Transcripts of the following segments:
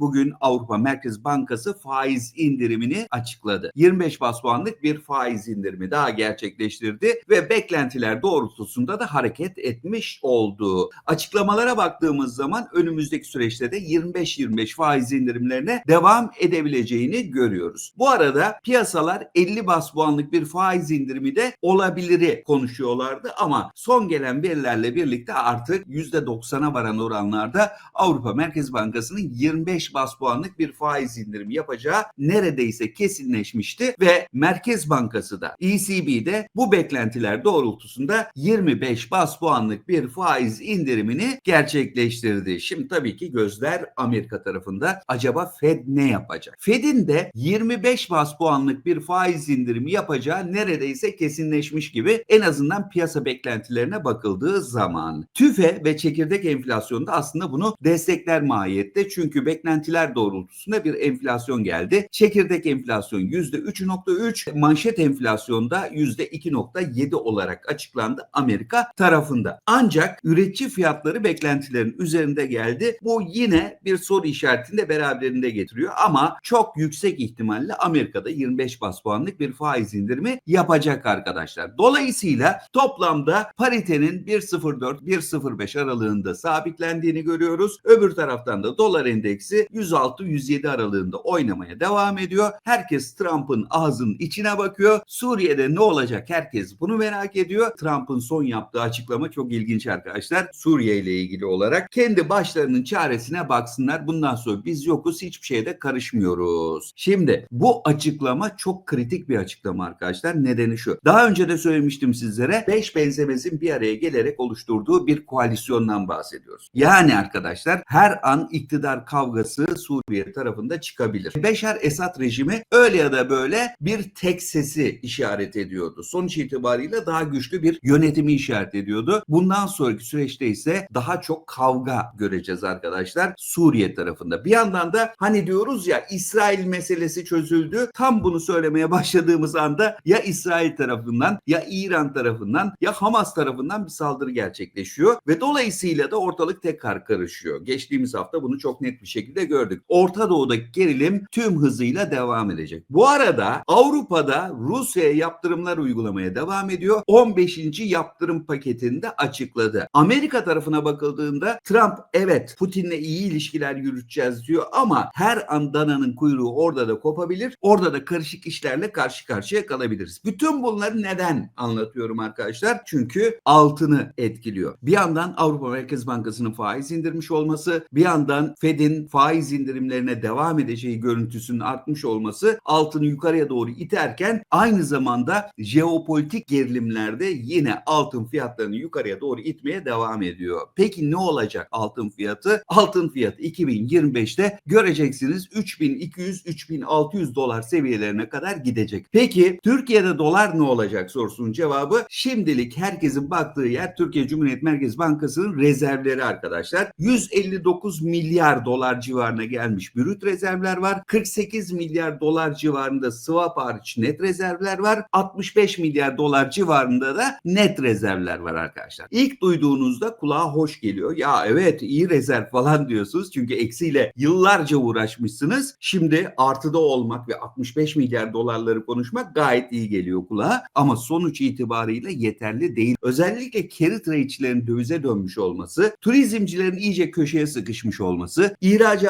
bugün Avrupa Merkez Bankası faiz indirimini açıkladı. 25 bas puanlık bir faiz indirimi daha gerçekleştirdi ve beklentiler doğrultusunda da hareket etmiş oldu. Açıklamalara baktığımız zaman önümüzdeki süreçte de 25-25 faiz indirimlerine devam edebileceğini görüyoruz. Bu arada piyasalar 50 bas puanlık bir faiz indirimi de olabiliri konuşuyorlardı ama son gelen verilerle birlikte artık %90'a varan oranlarda Avrupa Merkez Bankası'nın 25 bas puanlık bir faiz indirimi yapacağı neredeyse kesinleşmişti ve Merkez Bankası da ECB'de bu beklentiler doğrultusunda 25 bas puanlık bir faiz indirimini gerçekleştirdi. Şimdi tabii ki gözler Amerika tarafında. Acaba Fed ne yapacak? Fed'in de 25 bas puanlık bir faiz indirimi yapacağı neredeyse kesinleşmiş gibi en azından piyasa beklentilerine bakıldığı zaman. TÜFE ve çekirdek enflasyonda aslında bunu destekler mahiyette. Çünkü beklentiler doğrultusunda bir enflasyon geldi. Çekirdek enflasyon %3.3, manşet enflasyonda %2.7 olarak açıklandı Amerika tarafında. Ancak üretici fiyatları beklentilerin üzerinde geldi. Bu yine bir soru işaretini de beraberinde getiriyor ama çok yüksek ihtimalle Amerika'da 25 bas puanlık bir faiz indirimi yapacak arkadaşlar. Dolayısıyla toplamda paritenin 1.04-1.05 aralığında sabitlendiğini görüyoruz. Öbür taraftan da dolar endeksi 106-107 aralığında oynamaya devam ediyor. Herkes Trump'ın ağzının içine bakıyor. Suriye'de ne olacak herkes bunu merak ediyor. Trump'ın son yaptığı açıklama çok ilginç arkadaşlar. Suriye ile ilgili olarak kendi başlarının çaresine baksınlar. Bundan sonra biz yokuz hiçbir şeyde karışmıyoruz. Şimdi bu açıklama çok kritik bir açıklama arkadaşlar. Nedeni şu. Daha önce de söylemiştim sizlere 5 benzemezin bir araya gelerek oluşturduğu bir koalisyondan bahsediyoruz. Yani arkadaşlar her an iktidar kavgası Suriye tarafında çıkabilir. Beşar Esad rejimi öyle ya da böyle bir tek sesi işaret ediyordu. Sonuç itibariyle daha güçlü bir yönetimi işaret ediyordu. Bundan sonraki süreçte ise daha çok kavga göreceğiz arkadaşlar Suriye tarafında. Bir yandan da hani diyoruz ya İsrail meselesi çözüldü. Tam bunu söylemeye başladığımız anda ya İsrail tarafından ya İran tarafından ya Hamas tarafından bir saldırı gerçekleşiyor ve dolayısıyla da ortalık tekrar karışıyor. Geçtiğimiz hafta bunu çok net bir şekilde gördük. Orta Doğu'daki gerilim tüm hızıyla devam edecek. Bu arada Avrupa'da Rusya'ya yaptırımlar uygulamaya devam ediyor. 15. yaptırım paketini de açıkladı. Amerika tarafına bakıldığında Trump evet Putin'le iyi ilişkiler yürüteceğiz diyor ama her an dananın kuyruğu orada da kopabilir. Orada da karışık işlerle karşı karşıya kalabiliriz. Bütün bunları neden anlatıyorum arkadaşlar? Çünkü altını etkiliyor. Bir yandan Avrupa Merkez Bankası'nın faiz indirmiş olması, bir yandan Fed'in faiz indirimlerine devam edeceği görüntüsünün artmış olması altını yukarıya doğru iterken aynı zamanda jeopolitik gerilimlerde yine altın fiyatlarını yukarıya doğru itmeye devam ediyor. Peki ne olacak altın fiyatı? Altın fiyatı 2025'te göreceksiniz 3200-3600 dolar seviyelerine kadar gidecek. Peki Türkiye'de dolar ne olacak sorusunun cevabı şimdilik herkesin baktığı yer Türkiye Cumhuriyet Merkez Bankası'nın rezervleri arkadaşlar. 159 milyar dolar civarına gelmiş brüt rezervler var. 48 milyar dolar civarında swap hariç net rezervler var. 65 milyar dolar civarında da net rezervler var arkadaşlar. İlk duyduğunuzda kulağa hoş geliyor. Ya evet iyi rezerv falan diyorsunuz. Çünkü eksiyle yıllarca uğraşmışsınız. Şimdi artıda olmak ve 65 milyar dolarları konuşmak gayet iyi geliyor kulağa. Ama sonuç itibariyle yeterli değil. Özellikle carry trade'çilerin dövize dönmüş olması, turizmcilerin iyice köşeye sıkışmış olması,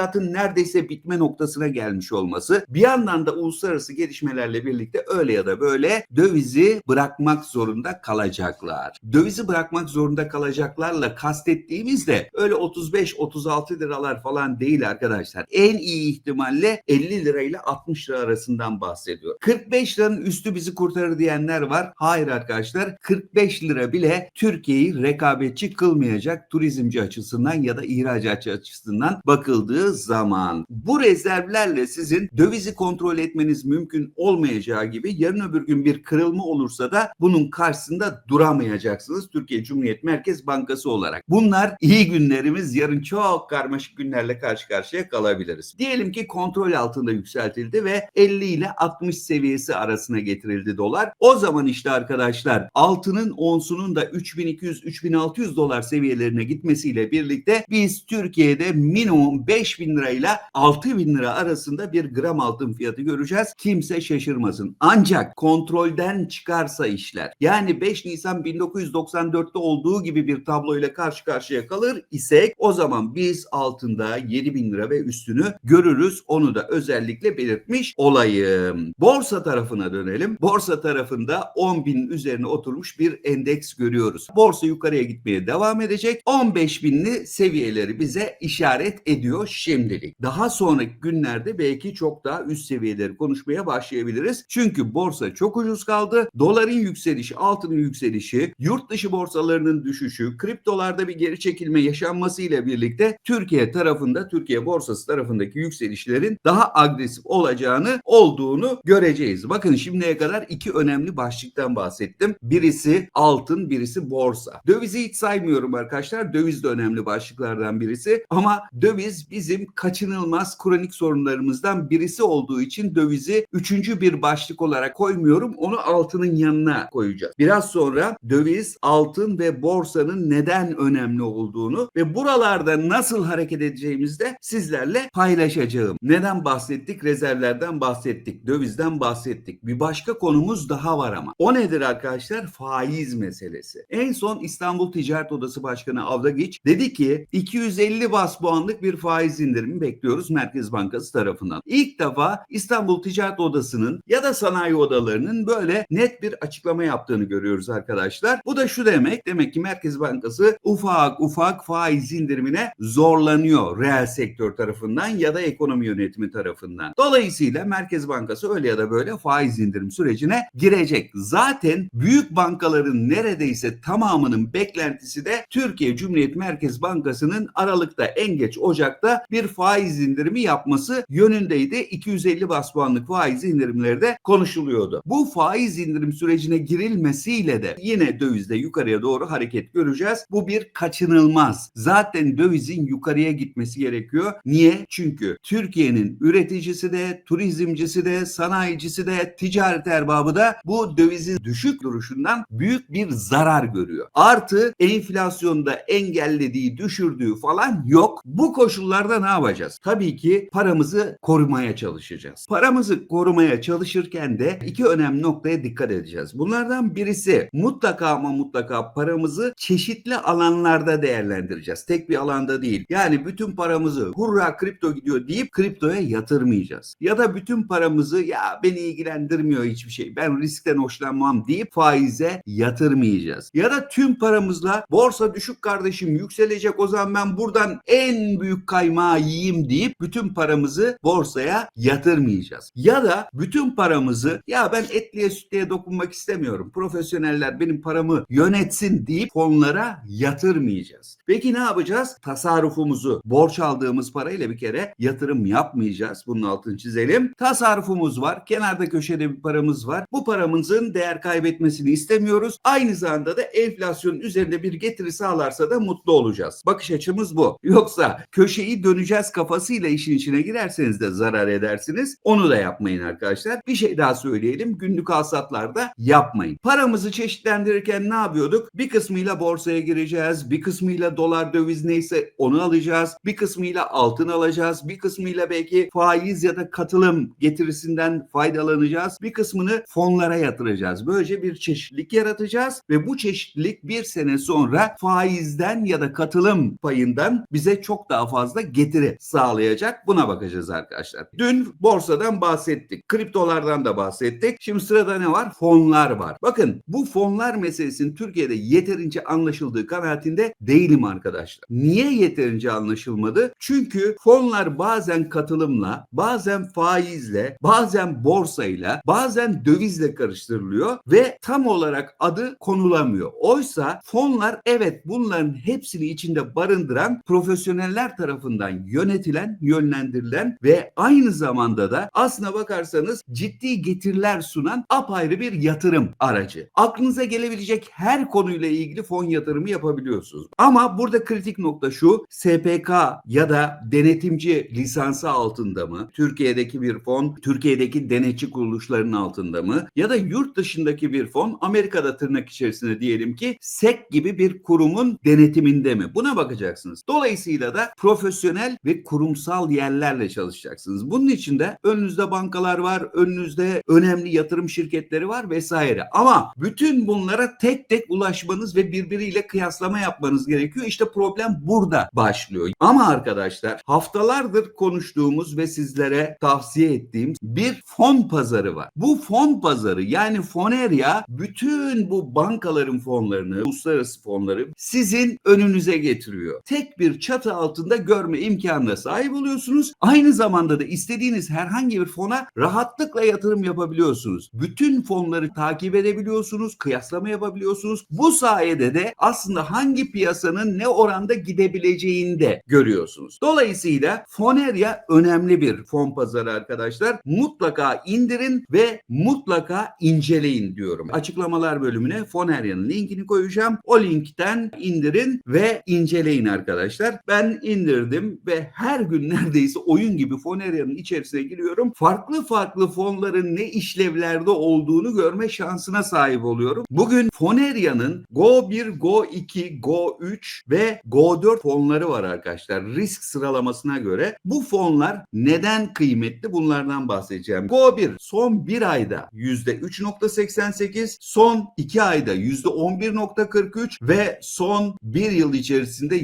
ihracatın neredeyse bitme noktasına gelmiş olması, bir yandan da uluslararası gelişmelerle birlikte öyle ya da böyle dövizi bırakmak zorunda kalacaklar. Dövizi bırakmak zorunda kalacaklarla kastettiğimiz de öyle 35-36 liralar falan değil arkadaşlar. En iyi ihtimalle 50 lirayla 60 lira arasından bahsediyor. 45 liranın üstü bizi kurtarır diyenler var. Hayır arkadaşlar 45 lira bile Türkiye'yi rekabetçi kılmayacak turizmci açısından ya da ihracatçı açısından bakıldığı zaman. Bu rezervlerle sizin dövizi kontrol etmeniz mümkün olmayacağı gibi yarın öbür gün bir kırılma olursa da bunun karşısında duramayacaksınız Türkiye Cumhuriyet Merkez Bankası olarak. Bunlar iyi günlerimiz yarın çok karmaşık günlerle karşı karşıya kalabiliriz. Diyelim ki kontrol altında yükseltildi ve 50 ile 60 seviyesi arasına getirildi dolar. O zaman işte arkadaşlar altının onsunun da 3200-3600 dolar seviyelerine gitmesiyle birlikte biz Türkiye'de minimum 5 bin lirayla 6 bin lira arasında bir gram altın fiyatı göreceğiz. Kimse şaşırmasın. Ancak kontrolden çıkarsa işler yani 5 Nisan 1994'te olduğu gibi bir tabloyla karşı karşıya kalır isek o zaman biz altında 7 bin lira ve üstünü görürüz. Onu da özellikle belirtmiş olayım. Borsa tarafına dönelim. Borsa tarafında 10 bin üzerine oturmuş bir endeks görüyoruz. Borsa yukarıya gitmeye devam edecek. 15 binli seviyeleri bize işaret ediyor şimdilik. Daha sonraki günlerde belki çok daha üst seviyeleri konuşmaya başlayabiliriz. Çünkü borsa çok ucuz kaldı. Doların yükselişi, altının yükselişi, yurt dışı borsalarının düşüşü, kriptolarda bir geri çekilme yaşanmasıyla birlikte Türkiye tarafında, Türkiye borsası tarafındaki yükselişlerin daha agresif olacağını, olduğunu göreceğiz. Bakın şimdiye kadar iki önemli başlıktan bahsettim. Birisi altın, birisi borsa. Dövizi hiç saymıyorum arkadaşlar. Döviz de önemli başlıklardan birisi. Ama döviz bizim kaçınılmaz kronik sorunlarımızdan birisi olduğu için dövizi üçüncü bir başlık olarak koymuyorum. Onu altının yanına koyacağız. Biraz sonra döviz, altın ve borsanın neden önemli olduğunu ve buralarda nasıl hareket edeceğimizi de sizlerle paylaşacağım. Neden bahsettik? Rezervlerden bahsettik. Dövizden bahsettik. Bir başka konumuz daha var ama. O nedir arkadaşlar? Faiz meselesi. En son İstanbul Ticaret Odası Başkanı Avdagiç dedi ki 250 bas puanlık bir faiz indirimi bekliyoruz Merkez Bankası tarafından. İlk defa İstanbul Ticaret Odası'nın ya da sanayi odalarının böyle net bir açıklama yaptığını görüyoruz arkadaşlar. Bu da şu demek. Demek ki Merkez Bankası ufak ufak faiz indirimine zorlanıyor reel sektör tarafından ya da ekonomi yönetimi tarafından. Dolayısıyla Merkez Bankası öyle ya da böyle faiz indirim sürecine girecek. Zaten büyük bankaların neredeyse tamamının beklentisi de Türkiye Cumhuriyet Merkez Bankası'nın Aralık'ta en geç Ocak'ta bir faiz indirimi yapması yönündeydi. 250 bas puanlık faiz indirimleri de konuşuluyordu. Bu faiz indirim sürecine girilmesiyle de yine dövizde yukarıya doğru hareket göreceğiz. Bu bir kaçınılmaz. Zaten dövizin yukarıya gitmesi gerekiyor. Niye? Çünkü Türkiye'nin üreticisi de, turizmcisi de, sanayicisi de, ticaret erbabı da bu dövizin düşük duruşundan büyük bir zarar görüyor. Artı enflasyonda engellediği, düşürdüğü falan yok. Bu koşullarda ne yapacağız? Tabii ki paramızı korumaya çalışacağız. Paramızı korumaya çalışırken de iki önemli noktaya dikkat edeceğiz. Bunlardan birisi mutlaka ama mutlaka paramızı çeşitli alanlarda değerlendireceğiz. Tek bir alanda değil. Yani bütün paramızı hurra kripto gidiyor deyip kriptoya yatırmayacağız. Ya da bütün paramızı ya beni ilgilendirmiyor hiçbir şey. Ben riskten hoşlanmam deyip faize yatırmayacağız. Ya da tüm paramızla borsa düşük kardeşim yükselecek o zaman ben buradan en büyük kaymağı yiyeyim deyip bütün paramızı borsaya yatırmayacağız. Ya da bütün paramızı ya ben etliye sütlüye dokunmak istemiyorum. Profesyoneller benim paramı yönetsin deyip fonlara yatırmayacağız. Peki ne yapacağız? Tasarrufumuzu borç aldığımız parayla bir kere yatırım yapmayacağız. Bunun altını çizelim. Tasarrufumuz var. Kenarda köşede bir paramız var. Bu paramızın değer kaybetmesini istemiyoruz. Aynı zamanda da enflasyonun üzerinde bir getiri sağlarsa da mutlu olacağız. Bakış açımız bu. Yoksa köşeyi döneceğiz kafasıyla işin içine girerseniz de zarar edersiniz. Onu da yapmayın arkadaşlar. Bir şey daha söyleyelim. Günlük alsatlarda yapmayın. Paramızı çeşitlendirirken ne yapıyorduk? Bir kısmıyla borsaya gireceğiz. Bir kısmıyla dolar döviz neyse onu alacağız. Bir kısmıyla altın alacağız. Bir kısmıyla belki faiz ya da katılım getirisinden faydalanacağız. Bir kısmını fonlara yatıracağız. Böylece bir çeşitlilik yaratacağız ve bu çeşitlilik bir sene sonra faizden ya da katılım payından bize çok daha fazla getiri sağlayacak. Buna bakacağız arkadaşlar. Dün borsadan bahsettik. Kriptolardan da bahsettik. Şimdi sırada ne var? Fonlar var. Bakın bu fonlar meselesinin Türkiye'de yeterince anlaşıldığı kanaatinde değilim arkadaşlar. Niye yeterince anlaşılmadı? Çünkü fonlar bazen katılımla, bazen faizle, bazen borsayla, bazen dövizle karıştırılıyor ve tam olarak adı konulamıyor. Oysa fonlar evet bunların hepsini içinde barındıran profesyoneller tarafından yönetilen, yönlendirilen ve aynı zamanda da aslına bakarsanız ciddi getiriler sunan apayrı bir yatırım aracı. Aklınıza gelebilecek her konuyla ilgili fon yatırımı yapabiliyorsunuz. Ama burada kritik nokta şu SPK ya da denetimci lisansı altında mı? Türkiye'deki bir fon Türkiye'deki denetçi kuruluşlarının altında mı? Ya da yurt dışındaki bir fon Amerika'da tırnak içerisinde diyelim ki SEC gibi bir kurumun denetiminde mi? Buna bakacaksınız. Dolayısıyla da profesyonel bireysel ve kurumsal yerlerle çalışacaksınız. Bunun için de önünüzde bankalar var, önünüzde önemli yatırım şirketleri var vesaire. Ama bütün bunlara tek tek ulaşmanız ve birbiriyle kıyaslama yapmanız gerekiyor. İşte problem burada başlıyor. Ama arkadaşlar haftalardır konuştuğumuz ve sizlere tavsiye ettiğim bir fon pazarı var. Bu fon pazarı yani Foneria bütün bu bankaların fonlarını, uluslararası fonları sizin önünüze getiriyor. Tek bir çatı altında görme imkanına sahip oluyorsunuz. Aynı zamanda da istediğiniz herhangi bir fona rahatlıkla yatırım yapabiliyorsunuz. Bütün fonları takip edebiliyorsunuz, kıyaslama yapabiliyorsunuz. Bu sayede de aslında hangi piyasanın ne oranda gidebileceğini de görüyorsunuz. Dolayısıyla Foneria önemli bir fon pazarı arkadaşlar. Mutlaka indirin ve mutlaka inceleyin diyorum. Açıklamalar bölümüne Foneria'nın linkini koyacağım. O linkten indirin ve inceleyin arkadaşlar. Ben indirdim ve her gün neredeyse oyun gibi Foneria'nın içerisine giriyorum. Farklı farklı fonların ne işlevlerde olduğunu görme şansına sahip oluyorum. Bugün Foneria'nın Go 1, Go 2, Go 3 ve Go 4 fonları var arkadaşlar. Risk sıralamasına göre bu fonlar neden kıymetli bunlardan bahsedeceğim. Go 1 son bir ayda %3.88, son 2 ayda %11.43 ve son 1 yıl içerisinde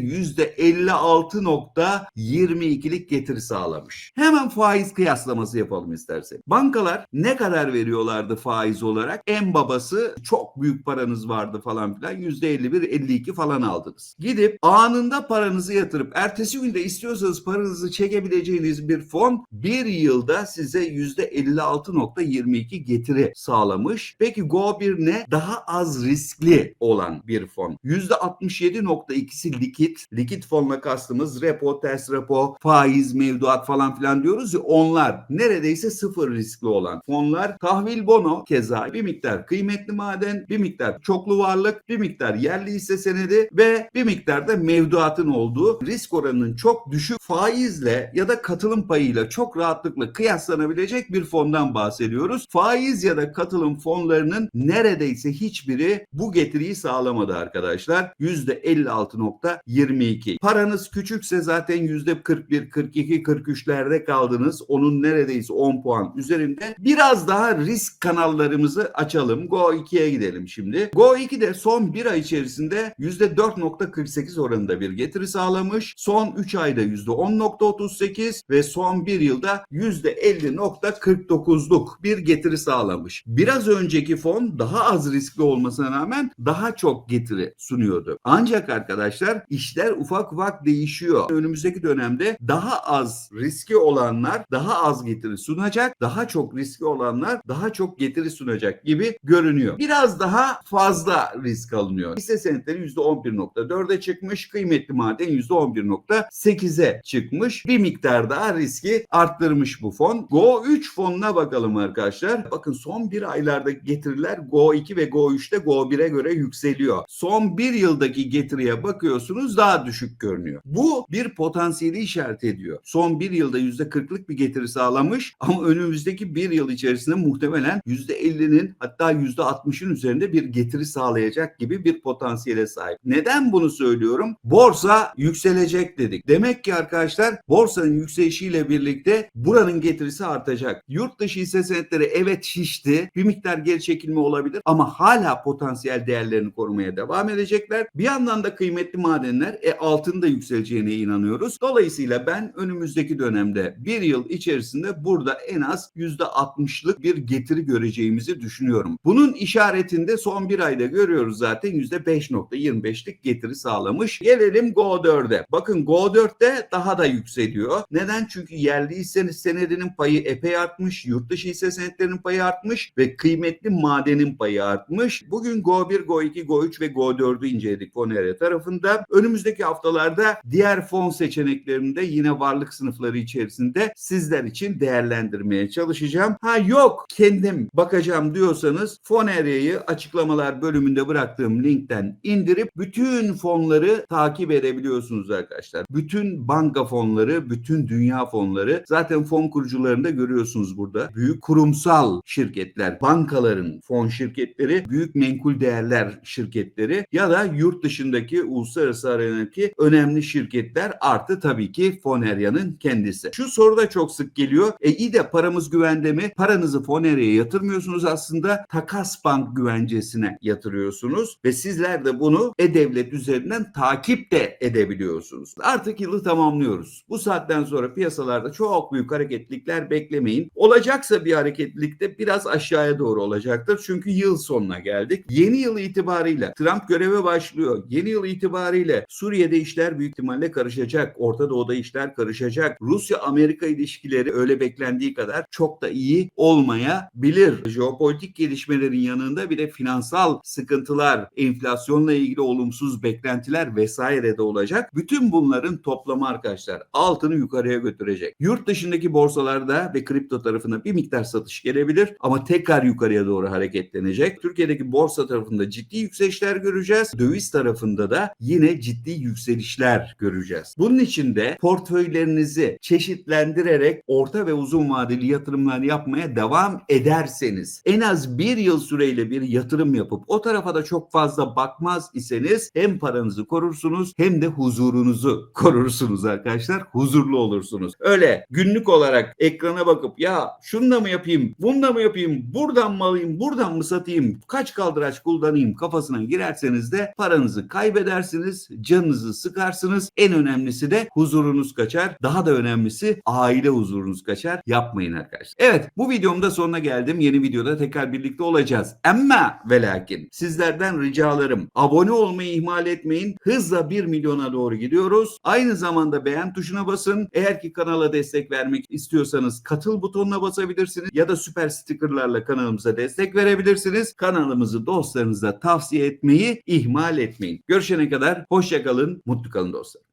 %56.22'lik getiri sağlamış. Hemen faiz kıyaslaması yapalım istersek. Bankalar ne kadar veriyorlardı faiz olarak? En babası çok büyük paranız vardı falan filan %51-52 falan aldınız. Gidip anında paranızı yatırıp ertesi günde istiyorsanız paranızı çekebileceğiniz bir fon bir yılda size %56.22 getiri sağlamış. Peki Go1 ne? Daha az riskli olan bir fon. %67.2'si likit. Likit fonla kastımız repo, ters repo, faiz, mevduat falan filan diyoruz ya onlar neredeyse sıfır riskli olan fonlar. Tahvil bono keza bir miktar kıymetli maden, bir miktar çoklu varlık, bir miktar yerli hisse senedi ve bir miktar da mevduatın olduğu risk oranının çok düşük faizle ya da katılım payıyla çok rahatlıkla kıyaslanabilecek bir fondan bahsediyoruz. Faiz ya da katılım fonlarının neredeyse hiçbiri bu getiriyi sağlamadı arkadaşlar. %56.22. Paranız küçükse zaten %41, 42, 43'lerde kaldınız. Onun neredeyse 10 puan üzerinde. Biraz daha risk kanallarımızı açalım. Go 2'ye gidelim şimdi. Go 2'de son bir ay içerisinde %4.48 oranında bir getiri sağlamış. Son 3 ayda %10.38 ve son bir yılda %50.49'luk bir getiri sağlamış. Biraz önceki fon daha az riskli olmasına rağmen daha çok getiri sunuyordu. Ancak arkadaşlar işler ufak ufak değişiyor. Önümüzdeki dönemde daha az riski olanlar daha az getiri sunacak, daha çok riski olanlar daha çok getiri sunacak gibi görünüyor. Biraz daha fazla risk alınıyor. Hisse senetleri %11.4'e çıkmış, kıymetli maden %11.8'e çıkmış. Bir miktar daha riski arttırmış bu fon. Go 3 fonuna bakalım arkadaşlar. Bakın son bir aylarda getiriler Go 2 ve Go 3'te Go 1'e göre yükseliyor. Son bir yıldaki getiriye bakıyorsunuz daha düşük görünüyor. Bu bir potansiyeli işaret ediyor. Son bir yılda %40'lık bir getiri sağlamış ama önümüzdeki bir yıl içerisinde muhtemelen %50'nin hatta %60'ın üzerinde bir getiri sağlayacak gibi bir potansiyele sahip. Neden bunu söylüyorum? Borsa yükselecek dedik. Demek ki arkadaşlar borsanın yükselişiyle birlikte buranın getirisi artacak. Yurt dışı hisse senetleri evet şişti. Bir miktar geri çekilme olabilir ama hala potansiyel değerlerini korumaya devam edecekler. Bir yandan da kıymetli madenler e, altın da yükseleceğine inanıyoruz. Dolayısıyla ben önümüzdeki dönemde bir yıl içerisinde burada en az %60'lık bir getiri göreceğimizi düşünüyorum. Bunun işaretinde son bir ayda görüyoruz zaten %5.25'lik getiri sağlamış. Gelelim Go 4'e. Bakın Go 4'te daha da yükseliyor. Neden? Çünkü yerli hisse senedinin payı epey artmış. Yurt dışı hisse senetlerinin payı artmış ve kıymetli madenin payı artmış. Bugün Go 1, Go 2, Go 3 ve Go 4'ü inceledik Fonere tarafında. Önümüzdeki haftalarda diğer fon seçeneklerinde yine varlık sınıfları içerisinde sizler için değerlendirmeye çalışacağım. Ha yok kendim bakacağım diyorsanız Fonere'yi açıklamalar bölümünde bıraktığım linkten indirip bütün fonları takip edebiliyorsunuz arkadaşlar. Bütün banka fonları, bütün dünya fonları zaten fon kurucularında görüyorsunuz burada. Büyük kurumsal şirketler, bankaların fon şirketleri, büyük menkul değerler şirketleri ya da yurt dışındaki uluslararası arenadaki önemli şirketler artı farklı tabii ki Fonerya'nın kendisi. Şu soru da çok sık geliyor. E iyi de paramız güvende mi? Paranızı Fonerya'ya yatırmıyorsunuz aslında. Takas bank güvencesine yatırıyorsunuz ve sizler de bunu e-devlet üzerinden takip de edebiliyorsunuz. Artık yılı tamamlıyoruz. Bu saatten sonra piyasalarda çok büyük hareketlilikler beklemeyin. Olacaksa bir hareketlilik de biraz aşağıya doğru olacaktır. Çünkü yıl sonuna geldik. Yeni yıl itibariyle Trump göreve başlıyor. Yeni yıl itibariyle Suriye'de işler büyük ihtimalle karışacak. Orta Doğu'da işler karışacak. Rusya-Amerika ilişkileri öyle beklendiği kadar çok da iyi olmayabilir. Jeopolitik gelişmelerin yanında bir de finansal sıkıntılar, enflasyonla ilgili olumsuz beklentiler vesaire de olacak. Bütün bunların toplamı arkadaşlar altını yukarıya götürecek. Yurt dışındaki borsalarda ve kripto tarafında bir miktar satış gelebilir ama tekrar yukarıya doğru hareketlenecek. Türkiye'deki borsa tarafında ciddi yükselişler göreceğiz. Döviz tarafında da yine ciddi yükselişler göreceğiz. Bunun için de portföylerinizi çeşitlendirerek orta ve uzun vadeli yatırımlar yapmaya devam ederseniz en az bir yıl süreyle bir yatırım yapıp o tarafa da çok fazla bakmaz iseniz hem paranızı korursunuz hem de huzurunuzu korursunuz arkadaşlar. Huzurlu olursunuz. Öyle günlük olarak ekrana bakıp ya şunu mı yapayım, bunu mı yapayım, buradan mı alayım, buradan mı satayım, kaç kaldıraç kullanayım kafasına girerseniz de paranızı kaybedersiniz, canınızı sıkarsınız. En önemlisi de huzurunuz kaçar. Daha da önemlisi aile huzurunuz kaçar. Yapmayın arkadaşlar. Evet bu videomda sonuna geldim. Yeni videoda tekrar birlikte olacağız. Ama ve lakin sizlerden ricalarım abone olmayı ihmal etmeyin. Hızla 1 milyona doğru gidiyoruz. Aynı zamanda beğen tuşuna basın. Eğer ki kanala destek vermek istiyorsanız katıl butonuna basabilirsiniz ya da süper stickerlarla kanalımıza destek verebilirsiniz. Kanalımızı dostlarınıza tavsiye etmeyi ihmal etmeyin. Görüşene kadar hoşça kalın, mutlu kalın dostlar.